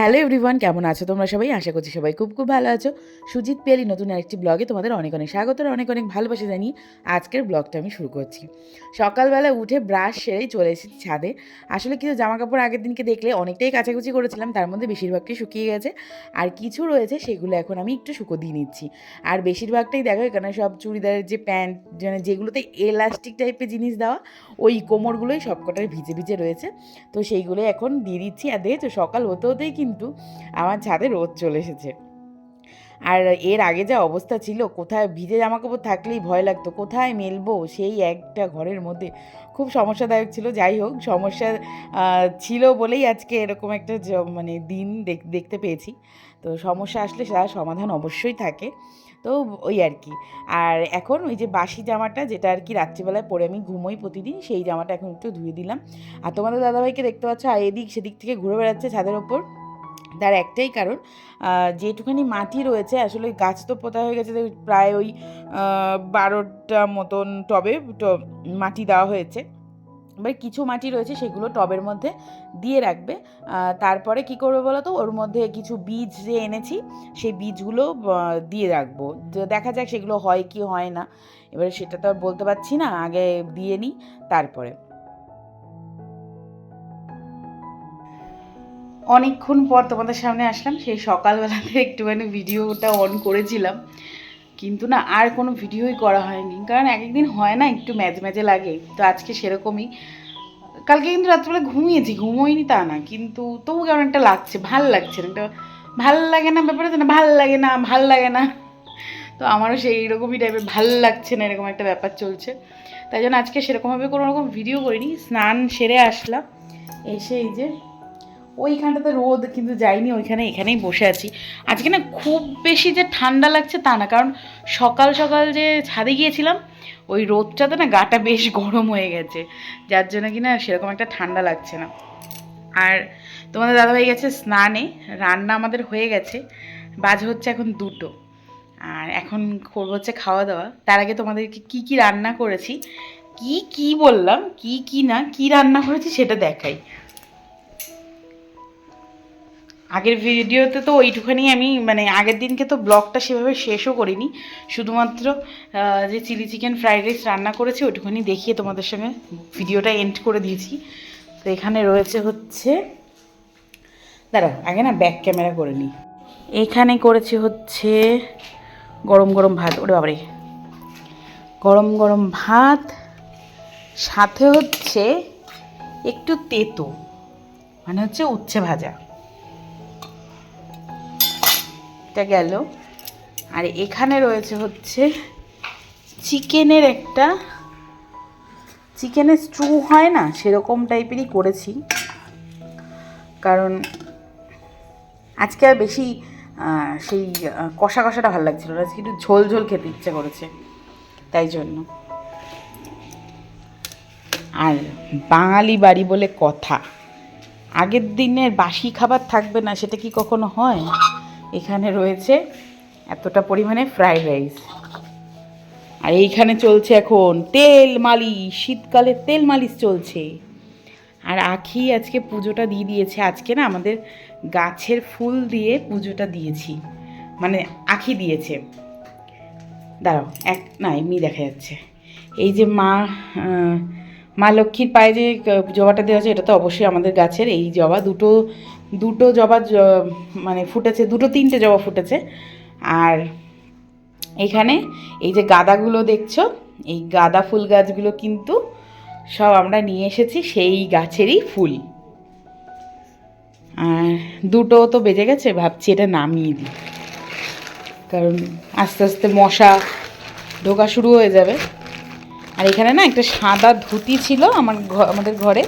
Hello everyone, কেমন আছো তোমরা সবাই? আশা করছি সবাই খুব খুব ভালো আছো। সুজিত পিয়ালি, নতুন আরেকটি ব্লগে তোমাদের অনেক অনেক স্বাগত আর অনেক অনেক ভালোবাসা জানিয়ে আজকের ব্লগটা আমি শুরু করছি। সকালবেলা উঠে ব্রাশ সেরেই চলে এসেছি ছাদে। আসলে কিছু জামা কাপড় আগের দিনকে দেখলে অনেকটাই কাচাকুচি করেছিলাম, তার মধ্যে বেশিরভাগটাই শুকিয়ে গেছে। আর কিছু রয়েছে সেগুলো এখন আমি একটু শুকো দিয়ে নিচ্ছি। আর বেশিরভাগটাই দেখো, এখানে সব চুড়িদারের যে প্যান্ট মানে যেগুলোতে এলাস্টিক টাইপের জিনিস দেওয়া, ওই কোমরগুলোই সবকটার ভিজে ভিজে রয়েছে। তো সেইগুলো এখন দিয়ে দিচ্ছি। আর দেখেছ, সকাল হতে হতেই কিন্তু আমার ছাদে রোদ চলে এসেছে। আর এর আগে যা অবস্থা ছিল, কোথায় ভিজে জামা কাপড় থাকলেই ভয় লাগতো, কোথায় মেলবো সেই একটা ঘরের মধ্যে। খুব সমস্যাদায়ক ছিল, যাই হোক, সমস্যা ছিল বলেই আজকে এরকম একটা মানে দিন দেখ- দেখতে পেয়েছি। তো সমস্যা আসলে তার সমাধান অবশ্যই থাকে। তো ওই আর কি। আর এখন ওই যে বাসি জামাটা, যেটা আর কি রাত্রিবেলায় পরে আমি ঘুমোই প্রতিদিন, সেই জামাটা এখন একটু ধুয়ে দিলাম। আর তোমাদের দাদাভাইকে দেখতে পাচ্ছ এদিক সেদিক থেকে ঘুরে বেড়াচ্ছে ছাদের ওপর। তার একটাই কারণ যেটুখানি মাটি রয়েছে, আসলে গাছ তো পোতা হয়ে গেছে প্রায় ওই বারোটা মতন টবে মাটি দেওয়া হয়েছে। এবার কিছু মাটি রয়েছে, সেগুলো টবের মধ্যে দিয়ে রাখবে। তারপরে কি করবে বলো তো ওর মধ্যে কিছু বীজ যে এনেছি, সেই বীজগুলো দিয়ে রাখব। দেখা যাক সেগুলো হয় কি হয় না। এবারে সেটা তো আর বলতে পারছি না, আগে দিয়ে নিই, তারপরে। অনেকক্ষণ পর তোমাদের সামনে আসলাম, সেই সকালবেলাতে একটুখানি ভিডিওটা অন করেছিলাম। কিন্তু না, আর কোনো ভিডিওই করা হয়নি। কারণ এক একদিন হয় না, একটু ম্যাজে ম্যাজে লাগে। তো আজকে সেরকমই। কালকে কিন্তু রাত্রেবেলা ঘুমিয়েছি, ঘুমোইনি তা না। কিন্তু তবু কেমন একটা লাগছে, ভালো লাগছে না। একটা ভালো লাগে না ব্যাপারে না, ভালো লাগে না, ভালো লাগে না। তো আমারও সেই রকমই টাইপের ভালো লাগছে না, এরকম একটা ব্যাপার চলছে। তাই জন্য আজকে সেরকমভাবে কোনো রকম ভিডিও করিনি। স্নান সেরে আসলাম। এসে এই যে ওইখানটাতে রোদ, কিন্তু যাইনি, ওইখানে, এখানেই বসে আছি। আজকে না খুব বেশি যে ঠান্ডা লাগছে তা না, কারণ সকাল সকাল যে ছাদে গিয়েছিলাম, ওই রোদটাতে না গাটা বেশ গরম হয়ে গেছে, যার জন্য কি না সেরকম একটা ঠান্ডা লাগছে না। আর তোমাদের দাদাভাই গেছে স্নানে, রান্না আমাদের হয়ে গেছে, বাজে হচ্ছে এখন দুটো। আর এখন করব হচ্ছে খাওয়া দাওয়া তার আগে তোমাদেরকে কি কি রান্না করেছি, কি কি বললাম, কি কি না, কি রান্না করেছি সেটা দেখাই। আগের ভিডিওতে তো ওইটুখানি আমি মানে আগের দিনকে তো ব্লগটা সেভাবে শেষও করিনি। শুধুমাত্র যে চিলি চিকেন ফ্রাইড রাইস রান্না করেছি, ওইটুখানি দেখিয়ে তোমাদের সঙ্গে ভিডিওটা এন্ড করে দিয়েছি। তো এখানে রয়েছে হচ্ছে, দাঁড়াও, আগে না ব্যাক ক্যামেরা করে নিই এখানে করেছি হচ্ছে গরম গরম ভাত, ওরে বাবারে। গরম গরম ভাত, সাথে হচ্ছে একটু তেতো মানে হচ্ছে উচ্ছে ভাজা। এটা গেল। আর এখানে রয়েছে হচ্ছে চিকেনের একটা, চিকেনের স্ট্রু হয় না? সেরকম টাইপেরই করেছি। কারণ আজকে আর বেশি সেই কষা কষাটা ভালো লাগছিল না। একটু ঝোল ঝোল খেতে ইচ্ছে করেছে। তাই জন্য। আর বাঙালি বাড়ি বলে কথা। আগের দিনের বাসি খাবার থাকবে না, সেটা কি কখনো হয়? এখানে রয়েছে এতটা পরিমাণে ফ্রাইড রাইস আর এইখানে চলছে এখন তেল মালিশ, শীতকালে তেল মালিশ চলছে। আর আখি আজকে পুজোটা দিয়ে দিয়েছে। আজকে না আমাদের গাছের ফুল দিয়ে পুজোটা দিয়েছি। মানে আখি দিয়েছে। দাঁড়াও, এক, না, এমনি দেখা যাচ্ছে। এই যে মা মা লক্ষ্মীর পায়ে যে জবাটা দেওয়া আছে, এটা তো অবশ্যই আমাদের গাছের। এই জবা দুটো দুটো জবা মানে ফুটেছে, দুটো তিনটে জবা ফুটেছে। আর এখানে এই যে গাদাগুলো দেখছ, এই গাঁদা ফুল গাছগুলো কিন্তু সব আমরা নিয়ে এসেছি সেই গাছেরই ফুল। আর দুটো তো বেজে গেছে, ভাবছি এটা নামিয়ে দিই। কারণ আস্তে আস্তে মশা ঢোকা শুরু হয়ে যাবে। আর এখানে না একটা সাদা ধুতি ছিল আমার আমাদের ঘরে।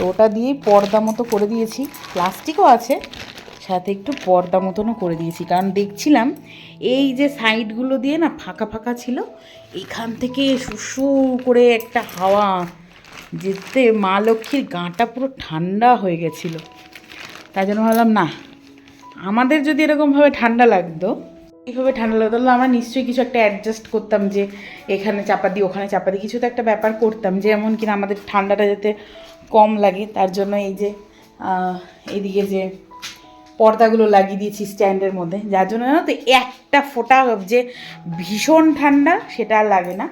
তো ওটা দিয়েই পর্দা মতো করে দিয়েছি। প্লাস্টিকও আছে, সাথে একটু পর্দা মতনও করে দিয়েছি। কারণ দেখছিলাম এই যে সাইডগুলো দিয়ে না ফাঁকা ফাঁকা ছিল এখান থেকে শুশু করে একটা হাওয়া যেতে মা লক্ষ্মীর গাঁটা পুরো ঠান্ডা হয়ে গেছিল। তাই জন্য ভাবলাম, না, আমাদের যদি এরকমভাবে ঠান্ডা লাগতো এইভাবে ঠান্ডা লাগতো তাহলে আমরা নিশ্চয়ই কিছু একটা অ্যাডজাস্ট করতাম যে এখানে চাপা দিই, ওখানে চাপা দিই। কিছু তো একটা ব্যাপার করতাম যে এমন কিনা আমাদের ঠান্ডাটা যাতে কম লাগে। তার জন্য এই যে এদিকে যে পর্দাগুলো লাগিয়ে দিয়েছি স্ট্যান্ডের মধ্যে। যার জন্য জানো তো, একটা ফোটা যে ভীষণ ঠান্ডা, সেটা আর লাগে না।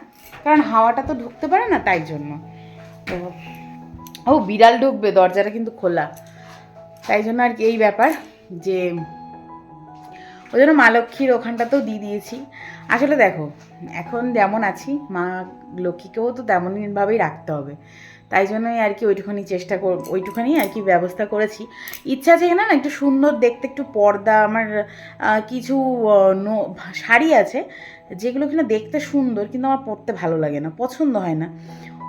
কারণ হাওয়াটা তো ঢুকতে পারে না তাই জন্য। তো, ও বিড়াল ঢুকবে, দরজাটা কিন্তু খোলা। তাই জন্য আর কি এই ব্যাপার যে ওই জন্য মা লক্ষ্মীর ওখানটাতেও দিয়ে দিয়েছি। আসলে দেখো, এখন যেমন আছি, মা লক্ষ্মীকেও তো তেমনভাবেই রাখতে হবে। তাই জন্যই আর কি ওইটুখানি চেষ্টা কর, ওইটুখানি আর কি ব্যবস্থা করেছি। ইচ্ছা আছে না, একটু সুন্দর দেখতে, একটু পর্দা, আমার কিছু ন- শাড়ি আছে, যেগুলো কিনা দেখতে সুন্দর, কিন্তু আমার পরতে ভালো লাগে না, পছন্দ হয় না।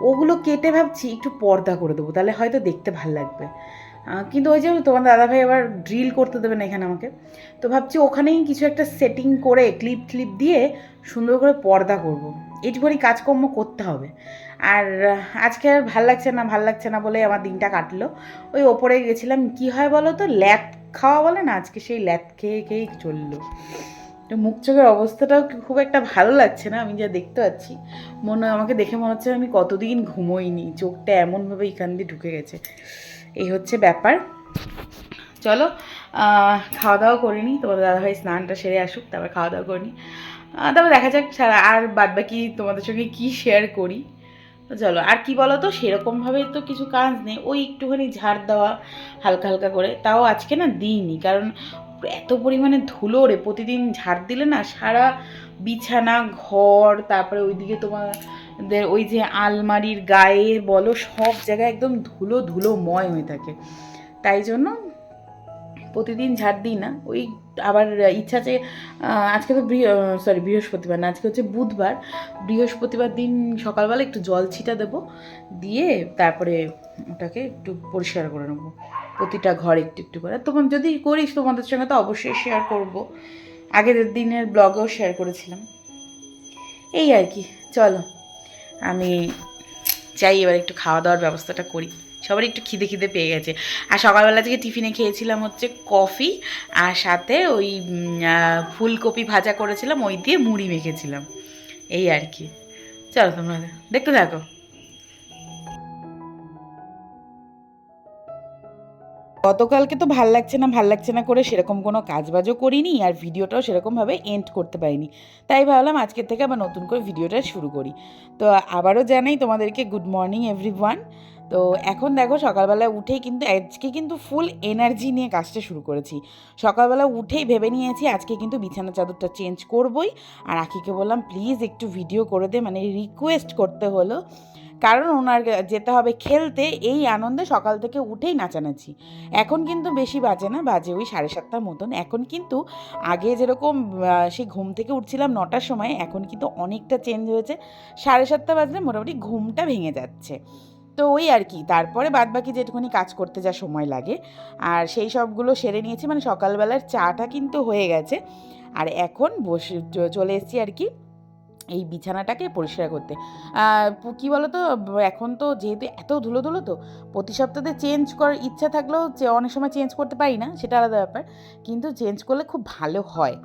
ওগুলো কেটে ভাবছি একটু পর্দা করে দেবো, তাহলে হয়তো দেখতে ভালো লাগবে। কিন্তু ওই যে তোমার দাদাভাই আবার ড্রিল করতে দেবে না এখানে আমাকে। তো ভাবছি ওখানেই কিছু একটা সেটিং করে ক্লিপ ক্লিপ দিয়ে সুন্দর করে পর্দা করব। এইটুকুনি কাজকর্ম করতে হবে। আর আজকে আর ভালো লাগছে না, ভালো লাগছে না বলে আমার দিনটা কাটলো। ওই ওপরে গেছিলাম, কি হয় বলো তো? ল্যাপ খাওয়া বলে না? আজকে সেই ল্যাপ খেয়ে খেয়েই চলল। তো মুখ চোখের অবস্থাটাও খুব একটা ভালো লাগছে না? আমি যা দেখতে পাচ্ছি, মনে আমাকে দেখে মনে হচ্ছে আমি কতদিন ঘুমোইনি। চোখটা এমনভাবে এখান দিয়ে ঢুকে গেছে। এই হচ্ছে ব্যাপার। চলো খাওয়া দাওয়া করে নিই। তোমাদের দাদাভাই স্নানটা সেরে আসুক, তারপর খাওয়া দাওয়া করে নিই। তারপর দেখা যাক সারা আর বাদ বাকি তোমাদের সঙ্গে কী শেয়ার করি। চলো, আর কি বলো তো সেরকমভাবে তো কিছু কাজ নেই। ওই একটুখানি ঝাড় দেওয়া হালকা হালকা করে। তাও আজকে না দিইনি, কারণ এত পরিমাণে ধুলো রে। প্রতিদিন ঝাড় দিলে না সারা বিছানা, ঘর, তারপরে ওইদিকে তোমাদের ওই যে আলমারির গায়ে বলো সব জায়গায় একদম ধুলো ধুলোময় হয়ে থাকে। তাই জন্য প্রতিদিন ঝাড় দিই না। ওই আবার ইচ্ছা যে আজকে তো সরি বৃহস্পতিবার না, আজকে হচ্ছে বুধবার। বৃহস্পতিবার দিন সকালবেলা একটু জল ছিটা দেবো, দিয়ে তারপরে ওটাকে একটু পরিষ্কার করে নেব। প্রতিটা ঘর একটু একটু করে। তোমার যদি করিস তোমাদের সঙ্গে তো অবশ্যই শেয়ার করব। আগের দিনের ব্লগেও শেয়ার করেছিলাম। এই আর কি, চলো। আমি চাই এবার একটু খাওয়া দাওয়ার ব্যবস্থাটা করি। সবার একটু খিদে খিদে পেয়ে গেছে। আর সকালবেলা থেকে টিফিনে খেয়েছিলাম হচ্ছে কফি আর সাথে ওই ফুলকপি ভাজা করেছিলাম, ওই দিয়ে মুড়ি মেখেছিলাম। এই আর কি। চলো তোমরা দেখতে থাকো। গতকালকে তো ভালো লাগছে না, ভালো লাগছে না করে সেরকম কোনো কাজবাজও করিনি আর ভিডিওটাও সেরকমভাবে এন্ড করতে পারিনি। তাই ভাবলাম আজকের থেকে আবার নতুন করে ভিডিওটা শুরু করি। তো আবারও জানাই তোমাদেরকে গুড মর্নিং এভরিওয়ান তো এখন দেখো সকালবেলা উঠেই কিন্তু, আজকে কিন্তু ফুল এনার্জি নিয়ে কাজটা শুরু করেছি। সকালবেলা উঠেই ভেবে নিয়েছি আজকে কিন্তু বিছানা চাদরটা চেঞ্জ করবই। আর আখিকে বললাম প্লিজ একটু ভিডিও করে দে মানে রিকোয়েস্ট করতে হলো। কারণ ওনার যেতে হবে খেলতে, এই আনন্দে সকাল থেকে উঠেই নাচানাচি। এখন কিন্তু বেশি বাজে না, বাজে ওই সাড়ে সাতটার মতন। এখন কিন্তু আগে যেরকম সেই ঘুম থেকে উঠছিলাম নটার সময়, এখন কিন্তু অনেকটা চেঞ্জ হয়েছে। সাড়ে সাতটা বাজলে মোটামুটি ঘুমটা ভেঙে যাচ্ছে। তো ওই আর কি, তারপরে বাদ বাকি যেটুকুনি কাজ করতে যা সময় লাগে, আর সেই সবগুলো সেরে নিয়েছি। মানে সকালবেলার চাটা কিন্তু হয়ে গেছে। আর এখন বসে, চলে এসেছি আর কি এই বিছানাটাকে পরিষ্কার করতে। কি বলো তো এখন তো যেহেতু এত ধুলো ধুলো তো, প্রতি সপ্তাহে চেঞ্জ করার ইচ্ছা থাকলেও যে অনেক সময় চেঞ্জ করতে পারি না, সেটা আলাদা ব্যাপার। কিন্তু চেঞ্জ করলে খুব ভালো হয়।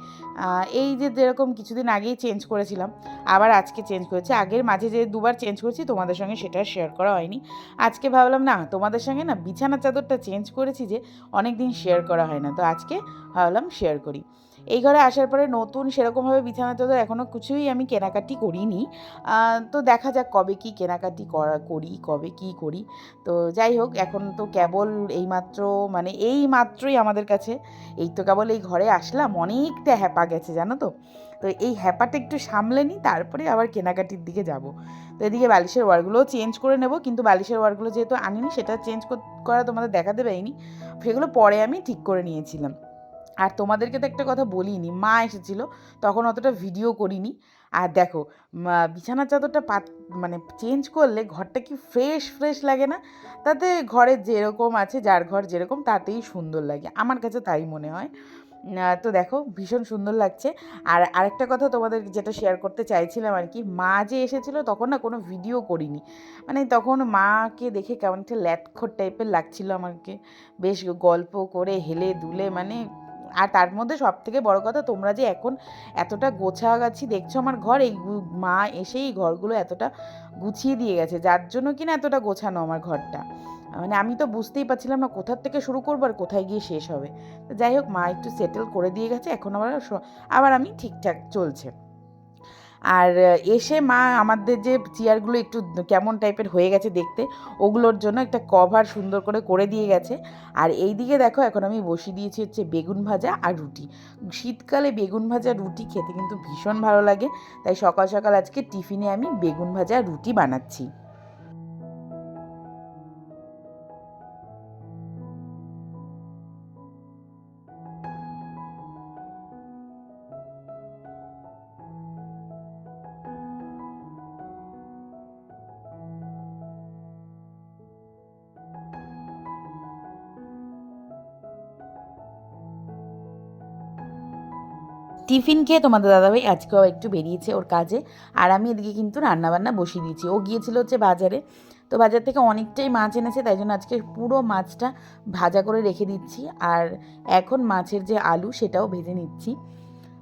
এই যে যেরকম কিছুদিন আগেই চেঞ্জ করেছিলাম, আবার আজকে চেঞ্জ করেছি। আগের মাঝে যে দুবার চেঞ্জ করেছি, তোমাদের সঙ্গে সেটা শেয়ার করা হয়নি। আজকে ভাবলাম, না, তোমাদের সঙ্গে না বিছানা চাদরটা চেঞ্জ করেছি যে অনেক দিন শেয়ার করা হয় না। তো আজকে ভাবলাম শেয়ার করি। এই ঘরে আসার পরে নতুন সেরকমভাবে বিছানা চাদর এখনও কিছুই আমি কেনাকাটি করিনি। তো দেখা যাক কবে কি কেনাকাটি করা, করি, কবে কি করি। তো যাই হোক, এখন তো কেবল এইমাত্র মানে এই মাত্রই আমাদের কাছে, এই তো কেবল এই ঘরে আসলাম, অনেকটা হ্যাপা গেছে, জানো তো? তো এই হ্যাপাটা একটু সামলে নিই, তারপরে আবার কেনাকাটির দিকে যাব। তো এদিকে বালিশের ওয়ারগুলোও চেঞ্জ করে নেব, কিন্তু বালিশের ওয়ারগুলো যেহেতু আনিনি, সেটা চেঞ্জ করা তোমাদের দেখাতে পারিনি, সেগুলো পরে আমি ঠিক করে নিয়েছিলাম। আর তোমাদেরকে তো একটা কথা বলিনি, মা এসেছিল, তখন অতটা ভিডিও করিনি। আর দেখো বিছানার চাদরটা পাত মানে চেঞ্জ করলে ঘরটা কি ফ্রেশ ফ্রেশ লাগে না? তাতে ঘরে যেরকম আছে, যার ঘর যেরকম, তাতেই সুন্দর লাগে। আমার কাছে তাই মনে হয়। তো দেখো, ভীষণ সুন্দর লাগছে। আর আরেকটা কথা তোমাদের যেটা শেয়ার করতে চাইছিলাম আর কি, মা যে এসেছিল, তখন না কোনো ভিডিও করিনি। মানে তখন মাকে দেখে কেমন একটা ল্যাটখর টাইপের লাগছিল আমাকে। বেশ গল্প করে হেলে দুলে মানে আর তার মধ্যে সব থেকে বড় কথা তোমরা যে এখন এতটা গোছাগাছি দেখছ আমার ঘর, এই মা এসে এই ঘরগুলো এতটা গুছিয়ে দিয়ে গেছে, যার জন্য কিনা এতটা গোছানো আমার ঘরটা। মানে আমি তো বুঝতেই পারছিলাম না কোথার থেকে শুরু করব আর কোথায় গিয়ে শেষ হবে। যাই হোক, মা একটু সেটেল করে দিয়ে গেছে, এখন আবার আবার আমি ঠিকঠাক চলছে। আর এসে মা আমাদের যে চেয়ারগুলো একটু কেমন টাইপের হয়ে গেছে দেখতে, ওগুলোর জন্য একটা কভার সুন্দর করে করে দিয়ে গেছে। আর এই দিকে দেখো, এখন আমি বসিয়ে দিয়েছি হচ্ছে বেগুন ভাজা আর রুটি। শীতকালে বেগুন ভাজা রুটি খেতে কিন্তু ভীষণ ভালো লাগে। তাই সকাল সকাল আজকে টিফিনে আমি বেগুন ভাজা রুটি বানাচ্ছি। টিফিন খেয়ে তোমাদের দাদাভাই আজকেও একটু বেরিয়েছে ওর কাজে। আর আমি এদিকে কিন্তু রান্নাবান্না বসিয়ে দিয়েছি। ও গিয়েছিল হচ্ছে বাজারে। তো বাজার থেকে অনেকটাই মাছ এনেছে, তাই জন্য আজকে পুরো মাছটা ভাজা করে রেখে দিচ্ছি। আর এখন মাছের যে আলু, সেটাও ভেজে নিচ্ছি।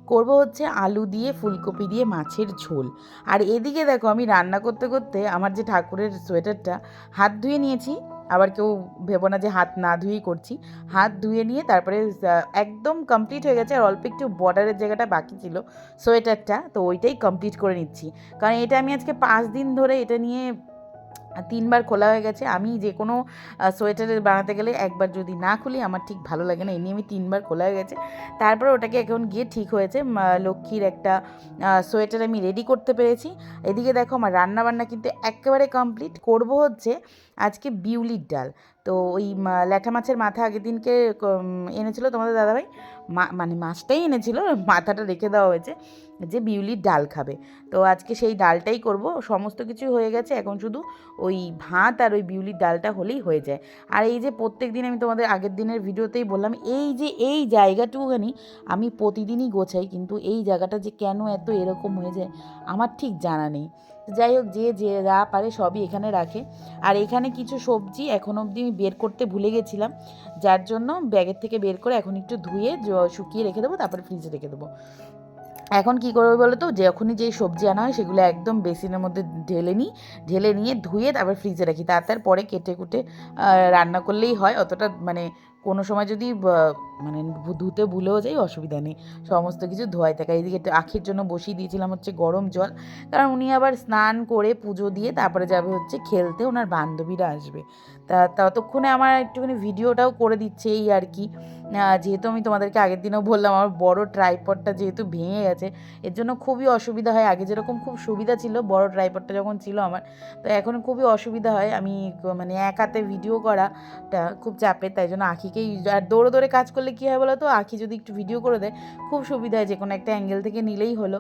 করব হচ্ছে আলু দিয়ে ফুলকপি দিয়ে মাছের ঝোল। আর এদিকে দেখো আমি রান্না করতে করতে আমার যে ঠাকুরের সোয়েটারটা, হাত ধুয়ে নিয়েছি। আবার কেউ ভেবো না যে হাত না ধুয়েই করছি। হাত ধুয়ে নিয়ে তারপরে একদম কমপ্লিট হয়ে গেছে আর অল্প একটু বর্ডারের জায়গাটা বাকি ছিল সোয়েটারটা তো ওইটাই কমপ্লিট করে নিচ্ছি। কারণ এটা আমি আজকে পাঁচ দিন ধরে এটা নিয়ে তিনবার খোলা হয়ে গেছে। আমি যে কোনো সোয়েটারের বানাতে গেলে একবার যদি না খুলি, আমার ঠিক ভালো লাগে না। এই নিয়ে আমি তিনবার খোলা হয়ে গেছে। তারপরে ওটাকে এখন গিয়ে ঠিক হয়েছে। লক্ষ্মীর একটা সোয়েটার আমি রেডি করতে পেরেছি। এদিকে দেখো আমার রান্না বান্না কিন্তু একেবারে কমপ্লিট করব হচ্ছে আজকে বিউলির ডাল। তো ওই ল্যাঠা মাছের মাথা আগের দিনকে এনেছিল তোমাদের দাদাভাই? মানে মাছটাই এনেছিল। মাথাটা রেখে দেওয়া হয়েছে। যে বিউলির ডাল খাবে। তো আজকে সেই ডালটাই করব। সমস্ত কিছু হয়ে গেছে। এখন শুধু ওই ভাত আর ওই বিউলির ডালটা হলেই হয়ে যায়। আর এই যে প্রত্যেক দিন আমি তোমাদের আগের দিনের ভিডিওতেই বললাম, এই যে এই জায়গাটুকুখানি আমি প্রতিদিনই গোছাই। কিন্তু এই জায়গাটা যে কেন এত এরকম হয়ে যায়, আমার ঠিক জানা নেই। যাই হোক, যে যে যা পারে সবই এখানে রাখে। আর এখানে কিছু সবজি এখন অবধি আমি বের করতে ভুলে গেছিলাম। যার জন্য ব্যাগের থেকে বের করে এখন একটু ধুয়ে শুকিয়ে রেখে দেবো, তারপরে ফ্রিজে রেখে দেবো। এখন কি করবে বলো তো যখনই যেই সবজি আনা হয়, সেগুলো একদম বেসিনের মধ্যে ঢেলে নিই, ঢেলে নিয়ে ধুয়ে তারপর ফ্রিজে রাখি। তার তারপরে কেটে কুটে রান্না করলেই হয়। অতটা মানে কোনো সময় যদি মানে ধুতে ভুলেও যাই, অসুবিধা নেই। সমস্ত কিছু ধোয়াই থাকে এইদিকে আখির জন্য বসিয়ে দিয়েছিলাম হচ্ছে গরম জল। কারণ উনি আবার স্নান করে পুজো দিয়ে তারপরে যাবে হচ্ছে খেলতে, ওনার বান্ধবীরা আসবে। তা, ততক্ষণে আমার একটুখানি ভিডিওটাও করে দিচ্ছে এই আর কি। যেহেতু আমি তোমাদেরকে আগের দিনও বললাম, আমার বড় ট্রাইপডটা যেহেতু ভেঙে গেছে, এর জন্য খুবই অসুবিধা হয়। আগে যেরকম খুব সুবিধা ছিল, বড় ট্রাইপডটা যখন ছিল আমার, তো এখন খুবই অসুবিধা হয়। আমি মানে এক হাতে ভিডিও করাটা খুব চাপের তাই জন্য আখিকেই আর দৌড়ে দৌড়ে কাজ করলে কী হয় বলো তো আখি যদি একটু ভিডিও করে দেয়, খুব সুবিধা হয় যে কোনো একটা অ্যাঙ্গেল থেকে নিলেই হলো।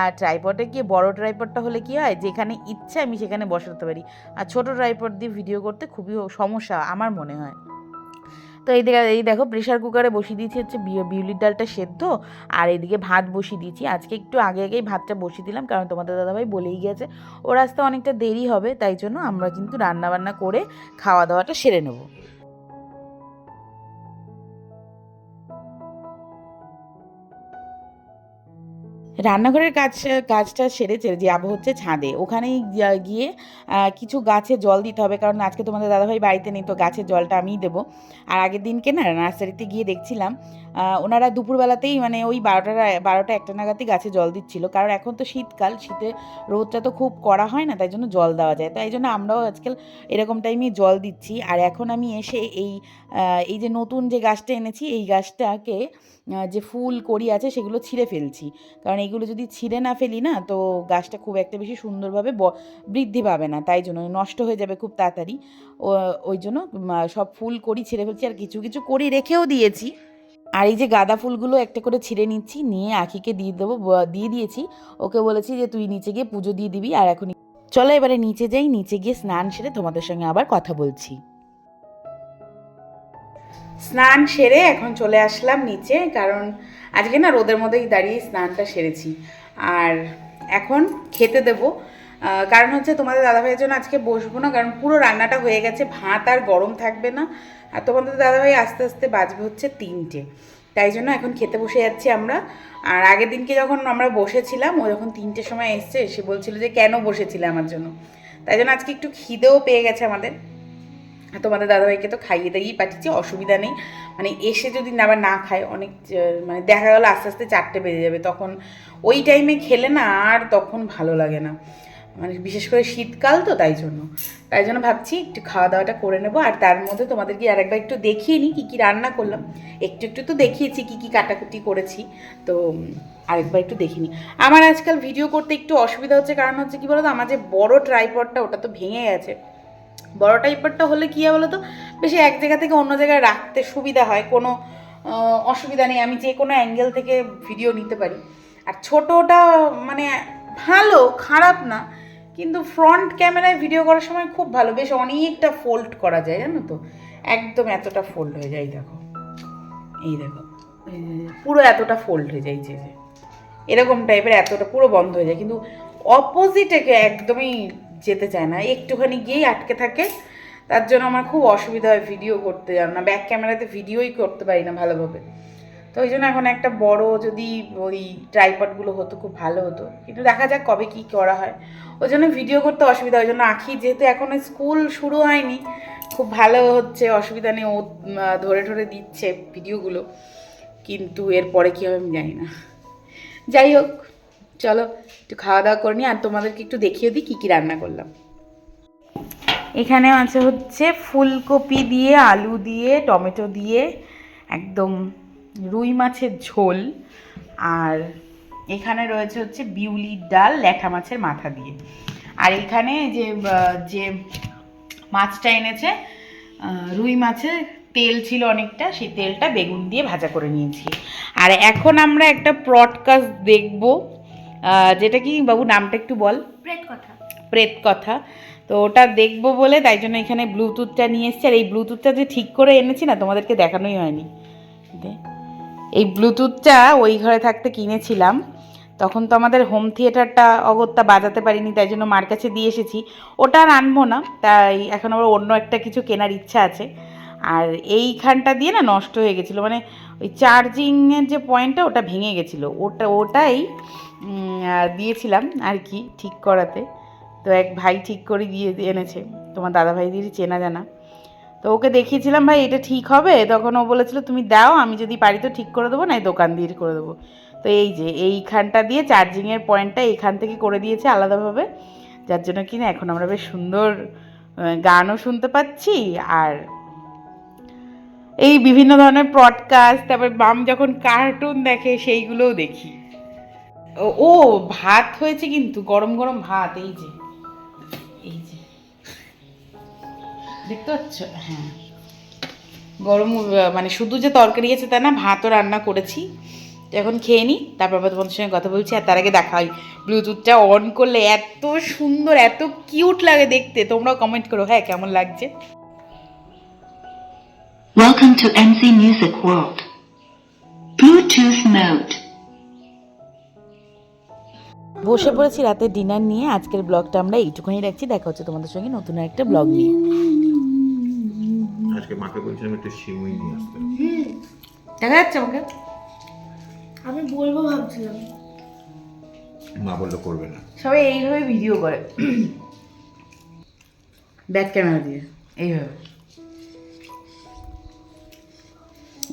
আর ট্রাইপডে গিয়ে বড় ট্রাইপডটা হলে কী হয়? যেখানে ইচ্ছা আমি সেখানে বসাতে পারি। আর ছোট ট্রাইপড দিয়ে ভিডিও করতে খুবই সমস্যা আমার মনে হয়। তো এই দেখো এই দেখো প্রেশার কুকারে বসিয়ে দিয়েছি হচ্ছে বিউলির ডালটা সেদ্ধ, আর এদিকে ভাত বসিয়ে দিয়েছি। আজকে একটু আগে আগেই ভাতটা বসিয়ে দিলাম, কারণ তোমাদের দাদাভাই বলেই গেছে, ওর আসতে অনেকটা দেরি হবে, তাই জন্য আমরা কিন্তু রান্না বান্না করে খাওয়া দাওয়াটা সেরে নেব। রান্নাঘরের কাজ কাজটা সেরে যে যাব হচ্ছে ছাদে। ওখানেই গিয়ে কিছু গাছে জল দিতে হবে। কারণ আজকে তোমাদের দাদাভাই বাড়িতে নেই, তো গাছের জলটা আমিই দেবো। আর আগের দিনকে না, নার্সারিতে গিয়ে দেখছিলাম ওনারা দুপুরবেলাতেই মানে ওই বারোটা বারোটা একটা নাগাদই গাছে জল দিচ্ছিল। কারণ এখন তো শীতকাল শীতে রোদটা তো খুব কড়া হয় না, তাই জন্য জল দেওয়া যায়। তাই জন্য আমরাও আজকাল এরকম টাইমে জল দিচ্ছি। আর এখন আমি এসে এই এই যে নতুন যে গাছটা এনেছি, এই গাছটাকে যে ফুল কড়ি আছে সেগুলো ছিঁড়ে ফেলছি। কারণ এগুলো যদি ছিঁড়ে না ফেলি না, তো গাছটা খুব একটা বেশি সুন্দরভাবে বৃদ্ধি পাবে না। তাই জন্য নষ্ট হয়ে যাবে খুব তাড়াতাড়ি। ওই জন্য সব ফুল কড়ি ছিঁড়ে ফেলছি। আর কিছু কিছু করি রেখেও দিয়েছি। আর এই যে গাঁদা ফুলগুলো একটা করে ছিঁড়ে নিচ্ছি, নিয়ে আখিকে দিয়ে দেবো দিয়ে দিয়েছি। ওকে বলেছি যে তুই নিচে গিয়ে পুজো দিয়ে দিবি আর এখন চলো এবারে নিচে যাই, নিচে গিয়ে স্নান সেরে তোমাদের সঙ্গে আবার কথা বলছি। স্নান সেরে এখন চলে আসলাম নিচে, কারণ আজকে না রোদের মধ্যেই দাঁড়িয়ে স্নানটা সেরেছি। আর এখন খেতে দেবো। কারণ হচ্ছে তোমাদের দাদাভাইয়ের জন্য আজকে বসবো না, কারণ পুরো রান্নাটা হয়ে গেছে, ভাত আর গরম থাকবে না। আর তোমাদের দাদাভাই আস্তে আস্তে বাজবে হচ্ছে তিনটে। তাই জন্য এখন খেতে বসে যাচ্ছি আমরা। আর আগের দিনকে যখন আমরা বসেছিলাম, ও যখন তিনটের সময় এসছে, সে বলছিল যে কেন বসেছিলে আমার জন্য। তাই জন্য আজকে একটু খিদেও পেয়ে গেছে আমাদের। তোমাদের দাদাভাইকে তো খাইয়ে দাইয়েই পাঠিয়েছি, অসুবিধা নেই। মানে এসে যদি আবার না খায়, অনেক মানে দেখা গেলো আস্তে আস্তে চারটে বেজে যাবে। তখন ওই টাইমে খেলে না আর তখন ভালো লাগে না। মানে বিশেষ করে শীতকাল তো তাই জন্য। তাই জন্য ভাবছি একটু খাওয়া দাওয়াটা করে নেব, আর তার মধ্যে তোমাদেরকে আরেকবার একটু দেখিয়ে নিই কী কী রান্না করলাম। একটু একটু তো দেখিয়েছি কী কী কাটাকুটি করেছি, তো আরেকবার একটু দেখিনি আমার আজকাল ভিডিও করতে একটু অসুবিধা হচ্ছে, কারণ হচ্ছে কি বলতো, আমার যে বড় ট্রাইপডটা ওটা তো ভেঙে গেছে। বড় টাইপেরটা হলে কী বলো তো বেশি এক জায়গা থেকে অন্য জায়গায় রাখতে সুবিধা হয়, কোনো অসুবিধা নেই, আমি যে কোনো অ্যাঙ্গেল থেকে ভিডিও নিতে পারি। আর ছোটোটা মানে ভালো, খারাপ না কিন্তু ফ্রন্ট ক্যামেরায় ভিডিও করার সময় খুব ভালো। বেশ অনেকটা ফোল্ড করা যায়, জানো তো? একদম এতটা ফোল্ড হয়ে যায় দেখো। এই দেখো। পুরো এতটা ফোল্ড হয়ে যায় যে। এরকম টাইপের এতটা, পুরো বন্ধ হয়ে যায়। কিন্তু অপোজিটে একদমই যেতে চায় না। একটুখানি গিয়েই আটকে থাকে। তার জন্য আমার খুব অসুবিধা হয় ভিডিও করতে জানো না ব্যাক ক্যামেরাতে ভিডিওই করতে পারি না ভালোভাবে। তো ওই জন্য এখন একটা বড় যদি ওই ট্রাইপডগুলো হতো, খুব ভালো হতো। কিন্তু দেখা যাক কবে কি করা হয়। ওই জন্য ভিডিও করতে অসুবিধা, ওই জন্য আখি যেহেতু এখন স্কুল শুরু হয়নি, খুব ভালো হচ্ছে, অসুবিধা নেই। ও ধরে ধরে দিচ্ছে ভিডিওগুলো কিন্তু এরপরে কী হবে আমি জানি না। যাই হোক, চলো একটু খাওয়া দাওয়া করে নিই। আর তোমাদেরকে একটু দেখিয়ে দিই কী কী রান্না করলাম। এখানে আছে হচ্ছে ফুলকপি দিয়ে, আলু দিয়ে, টমেটো দিয়ে, একদম রুই মাছের ঝোল আর এখানে রয়েছে হচ্ছে বিউলির ডাল ল্যাঠা মাছের মাথা দিয়ে। আর এখানে যে যে মাছটা এনেছে রুই মাছের তেল ছিল অনেকটা সেই তেলটা বেগুন দিয়ে ভাজা করে নিয়েছি। আর এখন আমরা একটা প্রডকাস্ট দেখব যেটা কি বাবু নামটা একটু বল? প্রেত কথা। প্রেত কথা। তো ওটা দেখব বলে তাই জন্য এখানে ব্লুটুথটা নিয়ে এসেছি। আর এই ব্লুটুথটা যে ঠিক করে এনেছি না তোমাদেরকে দেখানোই হয়নি। দে। এই ব্লুটুথটা ওই ঘরে থাকতে কিনেছিলাম। তখন তো আমাদের হোম থিয়েটারটা অগত্যা বাজাতে পারিনি, তাই জন্য মার কাছে দিয়ে এসেছি। ওটা আর আনব না, তাই এখন আবার অন্য একটা কিছু কেনার ইচ্ছা আছে। আর এইখানটা দিয়ে না নষ্ট হয়ে গেছিল মানে ওই চার্জিংয়ের যে পয়েন্টটা ওটা ভেঙে গেছিল। ওটা, ওটাই দিয়েছিলাম আর কি ঠিক করাতে। তো এক ভাই ঠিক করে দিয়ে এনেছে। তোমার দাদা ভাই দিয়ে চেনা জানা। তো ওকে দেখিয়েছিলাম, ভাই, এটা ঠিক হবে? তখন ও বলেছিল, তুমি দাও, আমি যদি পারি তো ঠিক করে দেবো না দোকান দিয়ে করে দেবো। তো এই যে, এইখানটা দিয়ে চার্জিংয়ের পয়েন্টটা এইখান থেকে করে দিয়েছে আলাদাভাবে, যার জন্য কি না এখন আমরা বেশ সুন্দর গানও শুনতে পাচ্ছি, আর এই বিভিন্ন ধরনের পডকাস্ট তারপর বাম যখন কার্টুন দেখে সেইগুলোও দেখি। ও, ভাত হয়েছে কিন্তু, গরম গরম ভাত, এই যে। দেখতে পাচ্ছ? হ্যাঁ। গরম মানে শুধু যে তরকারি আছে তা না, ভাতও রান্না করেছি। এখন খেয়ে নিই তারপর আবার তোমাদের সঙ্গে কথা বলছি, আর তার আগে দেখা হয়। ব্লুটুথটা অন করলে এত সুন্দর, এত কিউট লাগে দেখতে। তোমরাও কমেন্ট করো হ্যাঁ কেমন লাগছে? Welcome to MC Music World. Bluetooth mode. বসে পড়েছি রাতে ডিনার নিয়ে। আজকের ব্লগটা আমরা এইটুকুনি রাখছি। দেখা হচ্ছে তোমাদের সঙ্গে নতুন একটা ব্লগ নিয়ে। আজকে মাকে বলছিলাম একটু সিমুই নিয়ে আসতে। দেখা যাচ্ছে আমাকে? আমি বলব ভাবছিলাম। মা বলল করবে না। সবাই এইভাবে ভিডিও করে। ব্যাক ক্যামেরা দিয়ে। এইভাবে।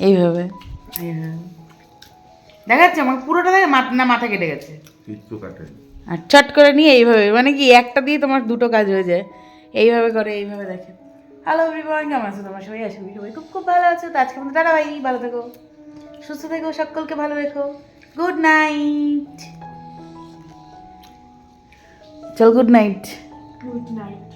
এইভাবে। এইভাবে। দেখা যাচ্ছে আমার পুরোটা দেখে মাথা না মাথা কেটে গেছে। কিচ্ছু কাটে আর চট করে নিয়ে এইভাবে মানে কি একটা দিয়ে তোমার দুটো কাজ হয়ে যায়। এইভাবে করে এইভাবে দেখে। হ্যালো এভরিওয়ান কেমন আছো তোমার সবাই? আছো সবাই খুব খুব ভালো আছো। তো আজকে আমাদের দাদা ভাই ভালো থেকো সুস্থ থেকো সকলকে ভালো রেখো। গুড নাইট চল গুড নাইট গুড নাইট